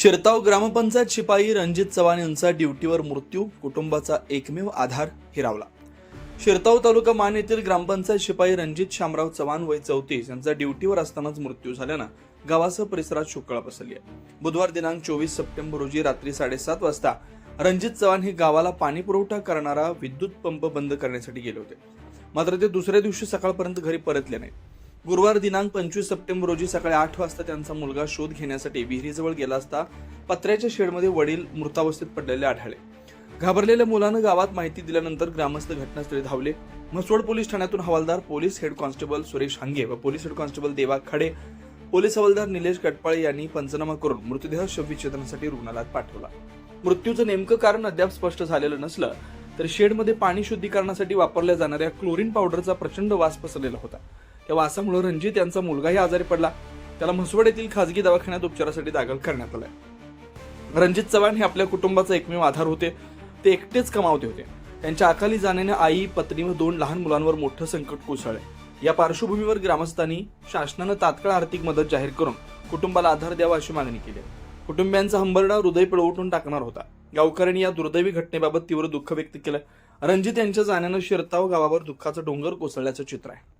शिरताव ग्रामपंचायत शिपाई रणजित चव्हाण यांचा ड्युटीवर मृत्यू कुटुंबाचा एकमेव आधार हिरावला. शिरताव तालुका मान येथील ग्रामपंचायत शिपाई रणजित शामराव चव्हाण वय चौतीस यांचा ड्युटीवर असतानाच मृत्यू झाल्यानं गावासह परिसरात शुक्कळा पसरली आहे. बुधवार दिनांक चोवीस सप्टेंबर रोजी रात्री साडेसात वाजता रणजित चव्हाण हे गावाला पाणी पुरवठा करणारा विद्युत पंप बंद करण्यासाठी गेले होते. मात्र ते दुसऱ्या दिवशी सकाळपर्यंत घरी परतले नाहीत. गुरुवार दिनांक पंचवीस सप्टेंबर रोजी सकाळी आठ वाजता त्यांचा मुलगा शोध घेण्यासाठी विहिरीजवळ गेला असता पत्र्याच्या शेडमध्ये वडील मृतावस्थेत पडलेले आढळले. घाबरलेल्या मुलानं गावात माहिती दिल्यानंतर ग्रामस्थ घटनास्थळी धावले. म्हसवड पोलीस ठाण्यातून हवालदार police head constable Suresh Hange व पोलीस हेड कॉन्स्टेबल देवा खडे पोलीस हवालदार निलेश कटपाळे यांनी पंचनामा करून मृतदेह शवविच्छेदनासाठी रुग्णालयात पाठवला. मृत्यूचं नेमकं कारण अद्याप स्पष्ट झालेलं नसलं तर शेडमध्ये पाणी शुद्धीकरणासाठी वापरल्या जाणाऱ्या क्लोरीन पावडरचा प्रचंड वास पसरलेला होता. त्या वासामुळे रणजित यांचा मुलगाही आजारी पडला. त्याला म्हसवड येथील खासगी दवाखान्यात उपचारासाठी दाखल करण्यात आलाय. रणजित चव्हाण हे आपल्या कुटुंबाचा एकमेव आधार होते. ते एकटेच कमावते होते. त्यांच्या अकाली जाण्याने आई पत्नी व दोन लहान मुलांवर मोठं संकट कोसळले या पार्श्वभूमीवर ग्रामस्थांनी शासनानं तात्काळ आर्थिक मदत जाहीर करून कुटुंबाला आधार द्यावा अशी मागणी केली. कुटुंबियांचा हंबरडा हृदय पिळवटून टाकणार होता. गावकऱ्यांनी या दुर्दैवी घटनेबाबत तीव्र दुःख व्यक्त केलं. रणजित यांच्या जाण्यानं शिरताव गावावर दुःखाचं डोंगर कोसळल्याचं चित्र आहे.